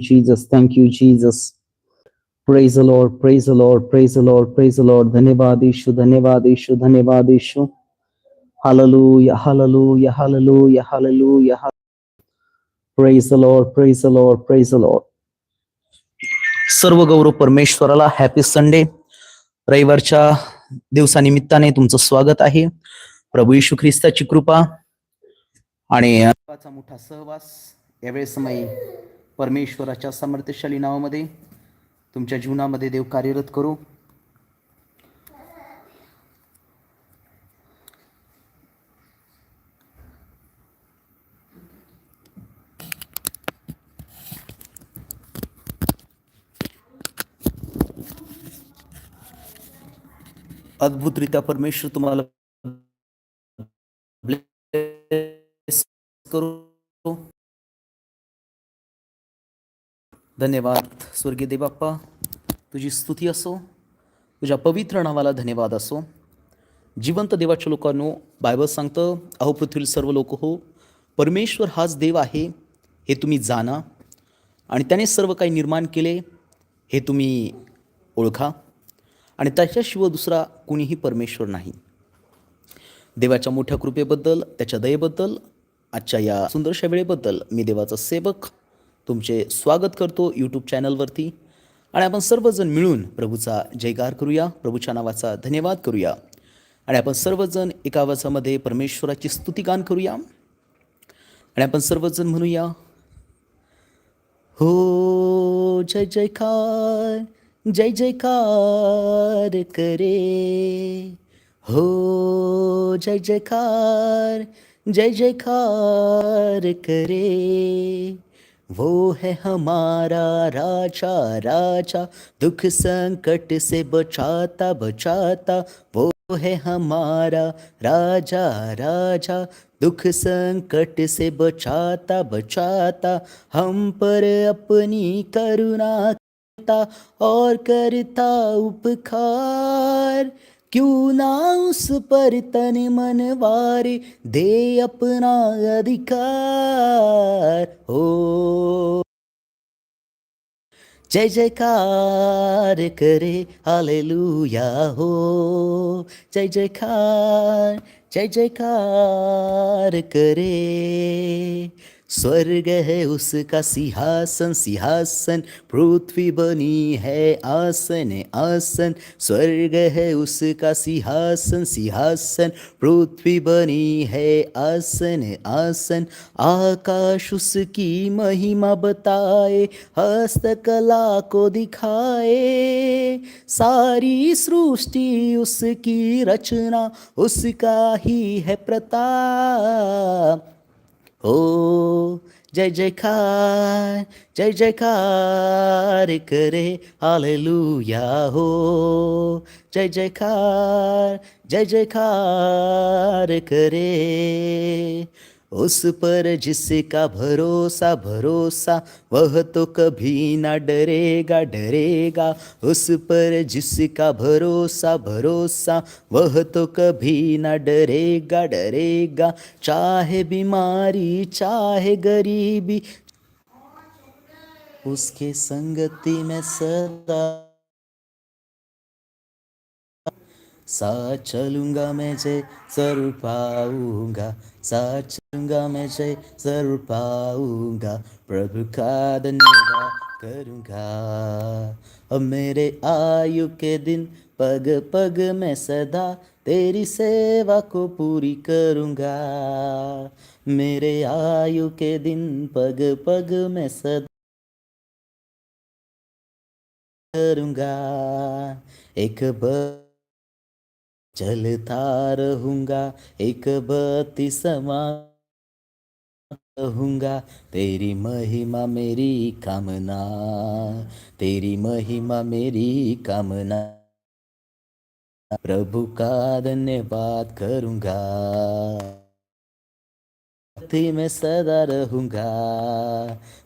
Jesus. Thank you, Jesus. Praise the Lord, praise the Lord, praise the Lord, praise the Lord. धन्यवाद यीशु, धन्यवाद यीशु, धन्यवाद यीशु. Hallelujah, hallelujah, hallelujah, hallelujah. Praise the Lord, praise the Lord, praise the Lord. सर्व गौरव परमेश्वराला happy Sunday रविवारच्या दिवसानिमित्ताने तुमचं स्वागत आहे प्रभू येशू ख्रिस्ताची कृपा आणि मोठा सहवास यावेळेस परमेश्वराच्या समर्थशाली नावामध्ये तुमच्या जीवनामध्ये देव कार्यरत करू. अद्भुतरित्या परमेश्वर तुम्हाला करू. धन्यवाद. स्वर्गीय देवाप्पा तुझी स्तुती असो तुझ्या पवित्र नावाला धन्यवाद असो. जिवंत देवाच्या लोकांनो बायबल सांगतं अहो पृथ्वीतील सर्व लोक हो परमेश्वर हाच देव आहे हे तुम्ही जाणा आणि त्याने सर्व काही निर्माण केले हे तुम्ही ओळखा. आणि त्याच्याशिवाय दुसरा कुणीही परमेश्वर नाही. देवाच्या मोठ्या कृपेबद्दल त्याच्या दयेबद्दल आजच्या या सुंदरशा वेळेबद्दल मी देवाचा सेवक तुमचे स्वागत करतो यूट्यूब चॅनलवरती आणि आपण सर्वजण मिळून प्रभूचा जयकार करूया प्रभूच्या नावाचा धन्यवाद करूया. आणि आपण सर्वजण एका आवाजामध्ये परमेश्वराची स्तुतिगान करूया. आणि आपण सर्वजण म्हणूया हो जय जयकार जय जयकार करे. हो जय जयकार जय जयकार करे. वो है हमारा राजा राजा। दुख संकट से बचाता बचाता। वो है हमारा राजा राजा। दुख संकट से बचाता बचाता। हम पर अपनी करुणा करता और करता उपकार। क्यों ना उस पर तन मन वारे दे अपना अधिकार? हो। जय जयकार करे हालेलुया हो। जय जयकार जय जयकार करे। स्वर्ग है उसका सिंहासन सिंहासन, पृथ्वी बनी है आसन आसन। स्वर्ग है उसका सिंहासन सिंहासन, पृथ्वी बनी है आसन आसन। आकाश उसकी महिमा बताए, हस्तकला को दिखाए। सारी सृष्टि उसकी रचना, उसका ही है प्रताप। हो जय जयकार जय जयकार करे हालेलुया हो जय जयकार जय जयकार करे उस पर जिसका भरोसा भरोसा, वह तो कभी ना डरेगा डरेगा। उस पर जिसका भरोसा भरोसा, वह तो कभी ना डरेगा डरेगा। चाहे बीमारी, चाहे गरीबी, उसके संगति में सदा साथ चलूंगा मैं जय जरूर पाऊंगा. साथ चलूंगा मैं जय जरूर पाऊंगा. प्रभु का धन्यवाद करूंगा. अब मेरे आयु के दिन पग पग मैं सदा तेरी सेवा को पूरी करूंगा. मेरे आयु के दिन पग पग मैं सदा करूंगा. एक ब चलता रहूंगा एक बत्ती समा रहूंगा। तेरी महिमा मेरी कामना तेरी महिमा मेरी कामना। प्रभु का धन्यवाद करूंगा। भक्ति में सदा रहूंगा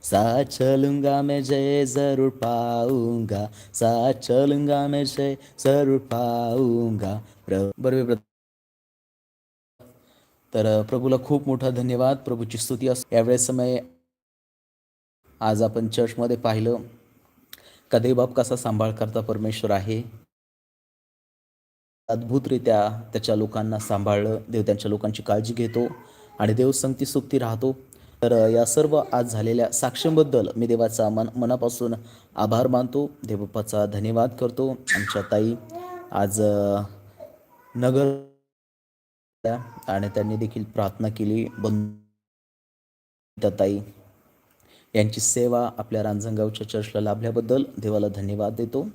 साथ चलूंगा मैं जय जरूर पाऊंगा साथ चलूंगा मैं जय जरूर पाऊंगा बरोबर तर प्रभूला खूप मोठा धन्यवाद. प्रभूची स्तुती अस यावेळेस समय आज आपण चर्चमध्ये पाहिलं का देवबाप कसा सांभाळ करता परमेश्वर आहे? अद्भुतरित्या त्याच्या लोकांना सांभाळलं देव त्यांच्या लोकांची काळजी घेतो. आणि देव संगती सुक्ती राहतो. तर या सर्व आज झालेल्या साक्षींबद्दल मी देवाचा मन मनापासून आभार मानतो. देवबाप्पाचा धन्यवाद करतो. आमच्या ताई आज नगर आणि त्यांनी देखील प्रार्थना केली. बंद ताई यांची सेवा आपल्या रांजणगावच्या चर्चला लाभल्याबद्दल देवाला धन्यवाद देतो.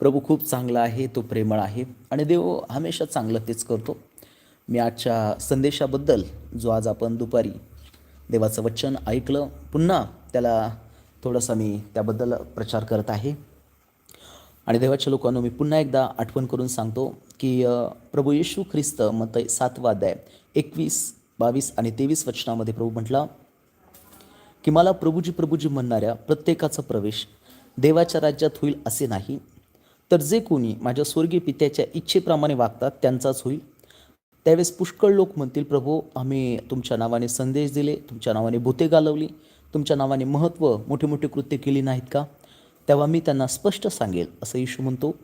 प्रभू खूप चांगला आहे तो प्रेमळ आहे आणि देव हमेशा चांगलं तेच करतो. मी आजच्या संदेशाबद्दल जो आज आपण दुपारी देवाचं वचन ऐकलं पुन्हा त्याला थोडासा मी त्याबद्दल प्रचार करत आहे. आणि देवाच्या लोकांना मी पुन्हा एकदा आठवण करून सांगतो की प्रभू येशू ख्रिस्त मत सातवा अध्याय एकवीस बावीस आणि तेवीस वचनामध्ये प्रभू म्हटला की मला प्रभूजी प्रभूजी म्हणणाऱ्या प्रत्येकाचा प्रवेश देवाच्या राज्यात होईल असे नाही. तर जे कोणी माझ्या स्वर्गीय पित्याच्या इच्छेप्रमाणे वागतात त्यांचाच होईल. त्यावेळेस पुष्कळ लोक म्हणतील प्रभू आम्ही तुमच्या नावाने संदेश दिले तुमच्या नावाने भूते घालवली तुमच्या नावाने महत्त्व मोठे मोठे कृत्य केली नाहीत का? तेव्हा मी त्यांना स्पष्ट सांगेल असं येशू म्हणतो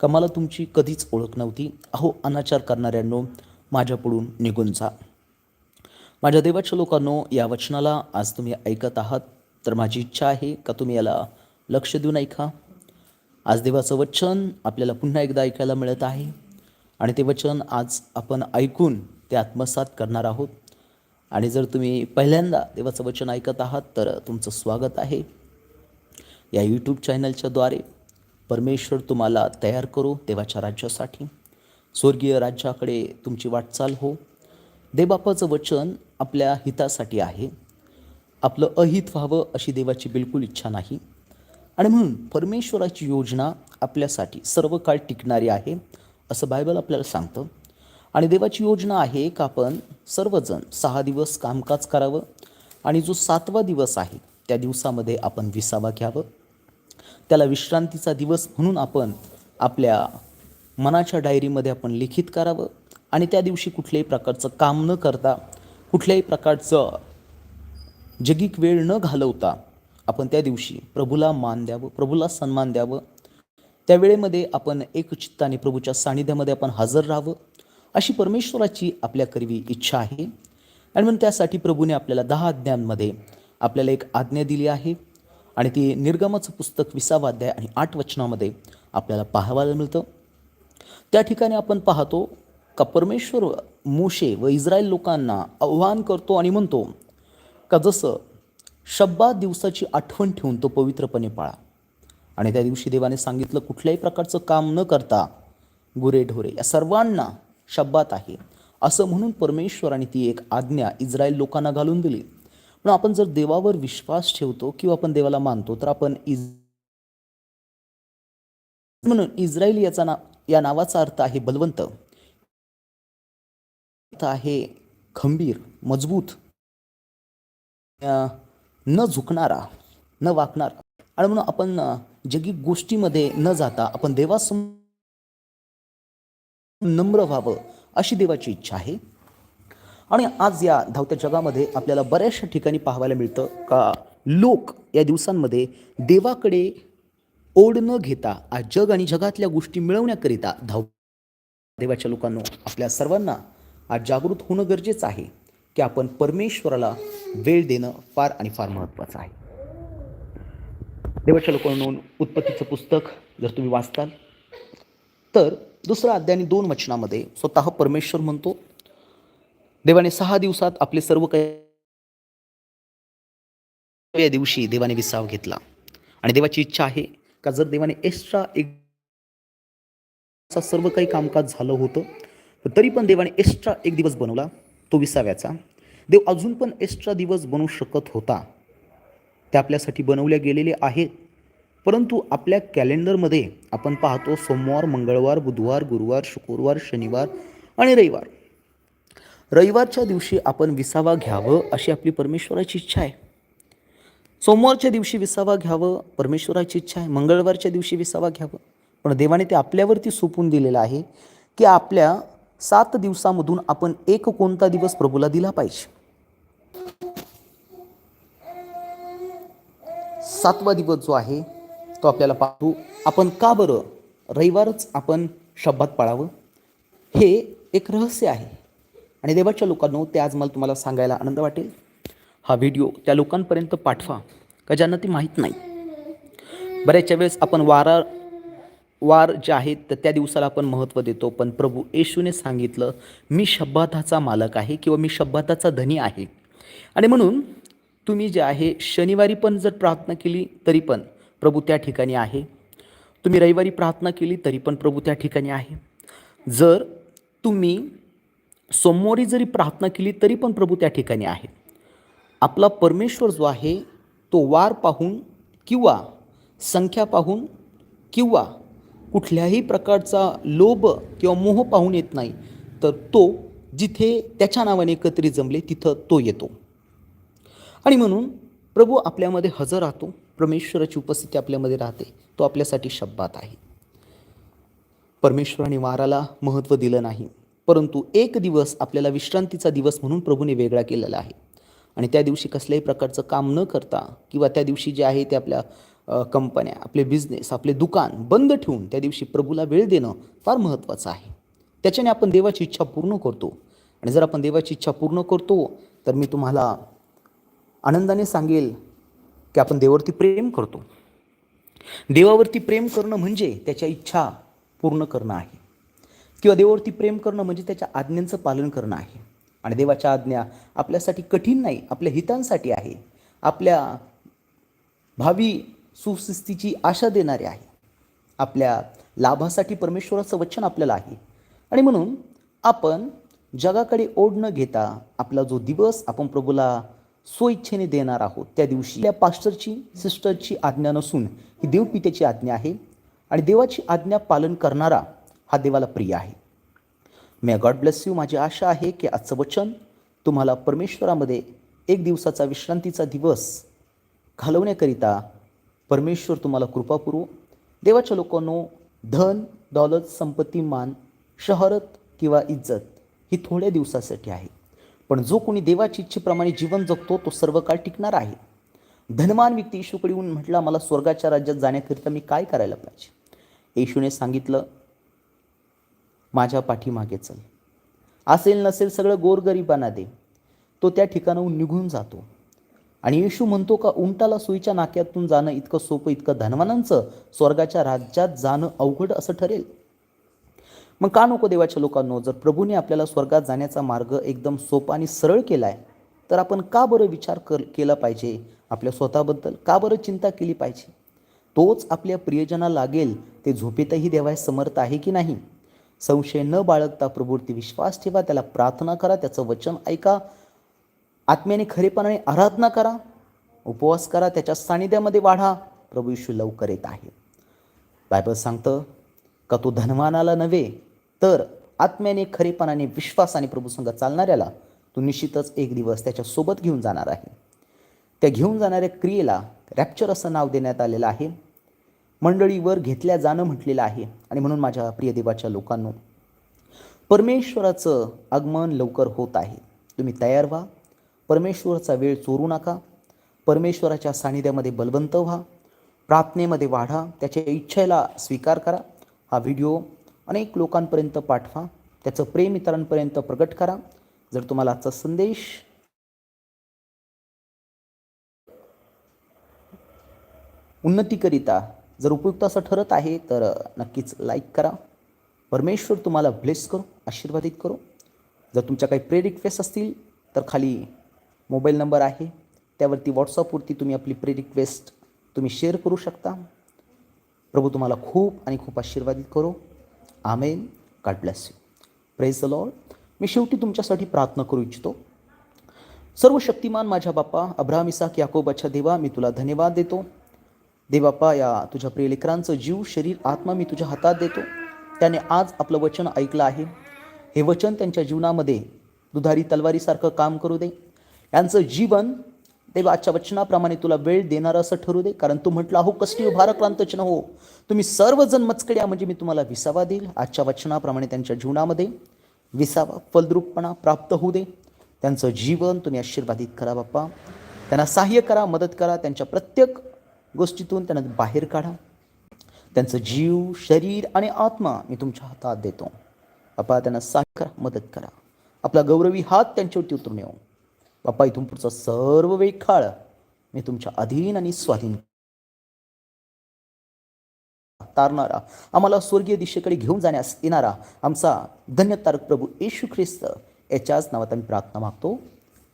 का मला तुमची कधीच ओळख नव्हती. अहो अनाचार करणाऱ्यांनो माझ्यापुढून निघून जा. माझ्या देवाच्या लोकांनो या वचनाला आज तुम्ही ऐकत आहात तर माझी इच्छा आहे का तुम्ही याला लक्ष देऊन ऐका? आज देवाचं वचन आपल्याला पुन्हा एकदा ऐकायला मिळत आहे. आणि ते वचन आज आपण ऐकून ते आत्मसात करणार आहोत. आणि जर तुम्ही पहिल्यांदा देवाचं वचन ऐकत आहात तर तुमचं स्वागत आहे. या यूट्यूब चॅनलच्याद्वारे परमेश्वर तुम्हाला तयार करू देवाच्या राज्यासाठी. स्वर्गीय राज्याकडे तुमची वाटचाल हो. देबापाचं वचन आपल्या हितासाठी आहे. आपलं अहित व्हावं अशी देवाची बिलकुल इच्छा नाही. आणि म्हणून परमेश्वराची योजना आपल्यासाठी सर्व काळ टिकणारी आहे. असं बायबल आपल्याला सांगतं. आणि देवाची योजना आहे का आपण सर्वजण सहा दिवस कामकाज करावं आणि जो सातवा दिवस आहे त्या दिवसामध्ये आपण विसावा घ्यावं. त्याला विश्रांतीचा दिवस म्हणून आपण आपल्या मनाच्या डायरीमध्ये आपण लिखित करावं. आणि त्या दिवशी कुठल्याही प्रकारचं काम न करता कुठल्याही प्रकारचं जगिक वेळ न घालवता आपण त्या दिवशी प्रभूला मान द्यावं प्रभूला सन्मान द्यावं. त्या वेळेमध्ये आपण एक चित्ताने प्रभूच्या सानिध्यामध्ये आपण हजर राहावं अशी परमेश्वराची आपल्या करवी इच्छा आहे. आणि म्हणून त्यासाठी प्रभूने आपल्याला दहा आज्ञांमध्ये आपल्याला एक आज्ञा दिली आहे आणि ती निर्गमाचं पुस्तक विसावा अध्याय आणि आठ वचनामध्ये आपल्याला पाहायला मिळतं. त्या ठिकाणी आपण पाहतो का परमेश्वर मोशे व इस्रायल लोकांना आव्हान करतो आणि म्हणतो का जसं शब्बा दिवसाची आठवण ठेवून तो पवित्रपणे पाळा. आणि त्या दिवशी देवाने सांगितलं कुठल्याही प्रकारचं काम न करता गुरेढोरे या सर्वांना शब्दात आहे. असं म्हणून परमेश्वराने ती एक आज्ञा इस्रायल लोकांना घालून दिली. पण आपण जर देवावर विश्वास ठेवतो किंवा आपण देवाला मानतो तर आपण इज म्हणून इस्रायल याचा ना या नावाचा अर्थ आहे बलवंत. अर्थ आहे खंबीर मजबूत न झुकणारा न वाकणारा. आणि म्हणून आपण जगी गोष्टीमध्ये न जाता आपण देवासमोर नम्र व्हावं अशी देवाची इच्छा आहे. आणि आज या धावत्या जगामध्ये आपल्याला बऱ्याचशा ठिकाणी पाहायला मिळतं का? लोक या दिवसांमध्ये देवाकडे ओढ न घेता आज जग आणि जगातल्या गोष्टी मिळवण्याकरिता धाव देवाच्या लोकांनो आपल्या सर्वांना आज जागृत होणं गरजेचं आहे की आपण परमेश्वराला वेळ देणं फार आणि फार महत्त्वाचं आहे. देवाच्या लोकांनो उत्पत्तीचं पुस्तक जर तुम्ही वाचताल तर दुसरा अध्याय दोन वचनामध्ये स्वतः परमेश्वर म्हणतो देवाने सहा दिवसात आपले सर्व काही या दिवशी देवाने विसाव घेतला. आणि देवाची इच्छा आहे का जर देवाने एक्स्ट्रा एक चा सर्व काही कामकाज झालं होतं तरी पण देवाने एक्स्ट्रा एक दिवस बनवला तो विसाव्याचा. देव अजून पण एक्स्ट्रा दिवस बनवू शकत होता. ते आपल्यासाठी बनवल्या गेलेले आहेत. परंतु आपल्या कॅलेंडरमध्ये आपण पाहतो सोमवार मंगळवार बुधवार गुरुवार शुक्रवार शनिवार आणि रविवार. रविवारच्या दिवशी आपण विसावा घ्यावं अशी आपली परमेश्वराची इच्छा आहे. सोमवारच्या दिवशी विसावा घ्यावं परमेश्वराची इच्छा आहे. मंगळवारच्या दिवशी विसावा घ्यावं. पण देवाने ते आपल्यावरती सोपून दिलेलं आहे की आपल्या सात दिवसामधून आपण एक कोणता दिवस प्रभूला दिला पाहिजे. सातवा दिवस जो आहे तो आपल्याला पाहतो आपण का बरं रविवारच आपण शब्दात पाळावं? हे एक रहस्य आहे. आणि देवाच्या लोकांनो ते आज मला तुम्हाला सांगायला आनंद वाटेल. हा व्हिडिओ त्या लोकांपर्यंत पाठवा का ज्यांना ते माहीत नाही? बऱ्याचशा वेळेस आपण वारा वार जे आहेत तर त्या दिवसाला आपण महत्त्व देतो. पण प्रभू येशूने सांगितलं मी शब्दाचा मालक आहे किंवा मी शब्दाचा धनी आहे. आणि म्हणून तुम्ही जे आहे शनिवारी पण जर प्रार्थना केली तरी पण प्रभू त्या ठिकाणी आहे. तुम्ही रविवारी प्रार्थना केली तरी पण प्रभू त्या ठिकाणी आहे. जर तुम्ही सोमवारी जरी प्रार्थना केली तरी पण प्रभू त्या ठिकाणी आहे. आपला परमेश्वर जो आहे तो वार पाहून किंवा संख्या पाहून किंवा कुठल्याही प्रकारचा लोभ किंवा मोह पाहून येत नाही तर तो जिथे त्याच्या नावाने एकत्रित जमले तिथं तो येतो. आणि म्हणून प्रभू आपल्यामध्ये हजर राहतो. परमेश्वराची उपस्थिती आपल्यामध्ये राहते. तो आपल्यासाठी शब्दात आहे. परमेश्वराने वाराला महत्त्व दिलं नाही. परंतु एक दिवस आपल्याला विश्रांतीचा दिवस म्हणून प्रभूने वेगळा केलेला आहे. आणि त्या दिवशी कसल्याही प्रकारचं काम न करता किंवा त्या दिवशी जे आहे ते आपल्या कंपन्या आपले बिझनेस आपले दुकान बंद ठेवून त्या दिवशी प्रभूला वेळ देणं फार महत्त्वाचं आहे. त्याच्याने आपण देवाची इच्छा पूर्ण करतो. आणि जर आपण देवाची इच्छा पूर्ण करतो तर मी तुम्हाला आनंदाने सांगेल की आपण देवावरती प्रेम करतो. देवावरती प्रेम करणं म्हणजे त्याच्या इच्छा पूर्ण करणं आहे. किंवा देवावरती प्रेम करणं म्हणजे त्याच्या आज्ञांचं पालन करणं आहे. आणि देवाच्या आज्ञा आपल्यासाठी कठीण नाही आपल्या हितांसाठी आहे. आपल्या भावी सुस्थितीची आशा देणारे आहे. आपल्या लाभासाठी परमेश्वराचं वचन आपल्याला आहे. आणि म्हणून आपण जगाकडे ओढ न घेता आपला जो दिवस आपण प्रभूला स्वइच्छेने देणार आहोत. त्या दिवशी या पास्टरची सिस्टरची आज्ञा नसून ही देवपितेची आज्ञा आहे आणि देवाची आज्ञा पालन करणारा हा देवाला प्रिय आहे. मे गॉड ब्लेस यू माझी आशा आहे की आजचं वचन तुम्हाला परमेश्वरामध्ये एक दिवसाचा विश्रांतीचा दिवस घालवण्याकरिता परमेश्वर तुम्हाला कृपा पुरवो देवाच्या लोकांनो धन दौलत संपत्ती मान शहरत किंवा इज्जत ही थोड्या दिवसासाठी आहे. पण जो कोणी देवाची इच्छेप्रमाणे जीवन जगतो तो सर्व काळ टिकणार आहे. धनवान व्यक्ती येशूकडे येऊन म्हटला मला स्वर्गाच्या राज्यात जाण्याकरिता मी काय करायला पाहिजे? येशूने सांगितलं माझ्या पाठीमागे चल. असेल नसेल सगळं गोरगरिबांना दे. तो त्या ठिकाणाहून निघून जातो. आणि येशू म्हणतो का उंटाला सुईच्या नाक्यातून जाणं इतकं सोपं इतकं धनवानांचं. स्वर्गाच्या राज्यात जाणं अवघड असं ठरेल. मग का नको देवाच्या लोकांनो? जर प्रभूने आपल्याला स्वर्गात जाण्याचा मार्ग एकदम सोपा आणि सरळ केला आहे तर आपण का बरं विचार कर केला पाहिजे आपल्या स्वतःबद्दल? का बरं चिंता केली पाहिजे? तोच आपल्या प्रियजना लागेल ते झोपेतही देवाय समर्थ आहे की नाही? संशय न बाळगता प्रभूवरती विश्वास ठेवा त्याला प्रार्थना करा त्याचं वचन ऐका आत्म्याने खरेपणाने आराधना करा उपवास करा त्याच्या सानिध्यामध्ये वाढा प्रभू यशू लवकर येत आहे. बायबल सांगतं का तो धनवानाला नव्हे तर आत्म्याने खरेपणाने विश्वासाने प्रभूसंग चालणाऱ्याला तो निश्चितच एक दिवस त्याच्यासोबत घेऊन जाणार आहे. त्या घेऊन जाणाऱ्या क्रियेला रॅप्चर असं नाव देण्यात आलेलं आहे. मंडळीवर घेतल्या जाणं म्हटलेलं आहे आणि म्हणून माझ्या प्रिय देवाच्या लोकांनो परमेश्वराचं आगमन लवकर होत आहे. तुम्ही तयार व्हा. परमेश्वराचा वेळ चोरू नका. परमेश्वराच्या सानिध्यामध्ये बलवंत व्हा. प्रार्थनेमध्ये वाढा. त्याच्या इच्छेला स्वीकार करा. हा व्हिडिओ अनेक लोकांपर्यंत पाठवा. त्याचं प्रेम इतरांपर्यंत प्रकट करा. जर तुम्हाला आजचा संदेश उन्नतीकरिता जर उपयुक्त असं ठरत आहे तर नक्कीच लाईक करा. परमेश्वर तुम्हाला ब्लेस करो आशीर्वादित करो. जर तुमच्या काही प्रे रिक्वेस्ट असतील तर खाली मोबाईल नंबर आहे. त्यावरती व्हॉट्सअपवरती तुम्ही आपली प्रे रिक्वेस्ट तुम्ही शेअर करू शकता. प्रभू तुम्हाला खूप आणि खूप आशीर्वादित करू. Amen God bless you praise the Lord मी शेवटी तुमच्यासाठी प्रार्थना करू इच्छितो. सर्व शक्तिमान माझ्या बाप्पा अब्राहम इसाक याकोबाच्या देवा मी तुला धन्यवाद देतो. देवाप्पा या तुझ्या प्रिय लेकरांचं जीव शरीर आत्मा मी तुझ्या हातात देतो. त्याने आज आपलं वचन ऐकलं आहे. हे वचन त्यांच्या जीवनामध्ये दुधारी तलवारीसारखं काम करू दे. यांचं जीवन देवा आजच्या वचनाप्रमाणे तुला वेळ देणार असं ठरू दे. कारण तू म्हटलं अहो कष्टी भारक्रांतच न हो. तुम्ही सर्वजण मचकड्या म्हणजे मी तुम्हाला विसावा देईल. आजच्या वचनाप्रमाणे त्यांच्या जीवनामध्ये विसावा फलद्रूपपणा प्राप्त होऊ दे. त्यांचं जीवन तुम्ही आशीर्वादित करा बाप्पा. त्यांना सहाय्य करा मदत करा. त्यांच्या प्रत्येक गोष्टीतून त्यांना बाहेर काढा. त्यांचं जीव शरीर आणि आत्मा मी तुमच्या हातात देतो. बाप्पा त्यांना सहाय्य करा मदत करा. आपला गौरवी हात त्यांच्यावरती उतरून येऊ. बाप्पा इथून पुढचा सर्व वेळ काळ मी तुमच्या अधीन आणि स्वाधीन तारणारा आम्हाला स्वर्गीय दिशेकडे घेऊन जाण्यास येणारा आमचा धन्य तारक प्रभू येशू ख्रिस्त याच्याच नावात आम्ही प्रार्थना मागतो.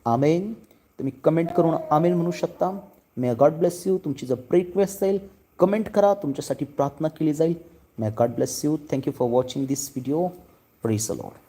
आमेन. तुम्ही कमेंट करून आमेन म्हणू शकता. मे गॉड ब्लेस यू तुमची जर प्रे रिक्वेस्ट असेल कमेंट करा. तुमच्यासाठी प्रार्थना केली जाईल. May God bless you thank you for watching this video praise Lord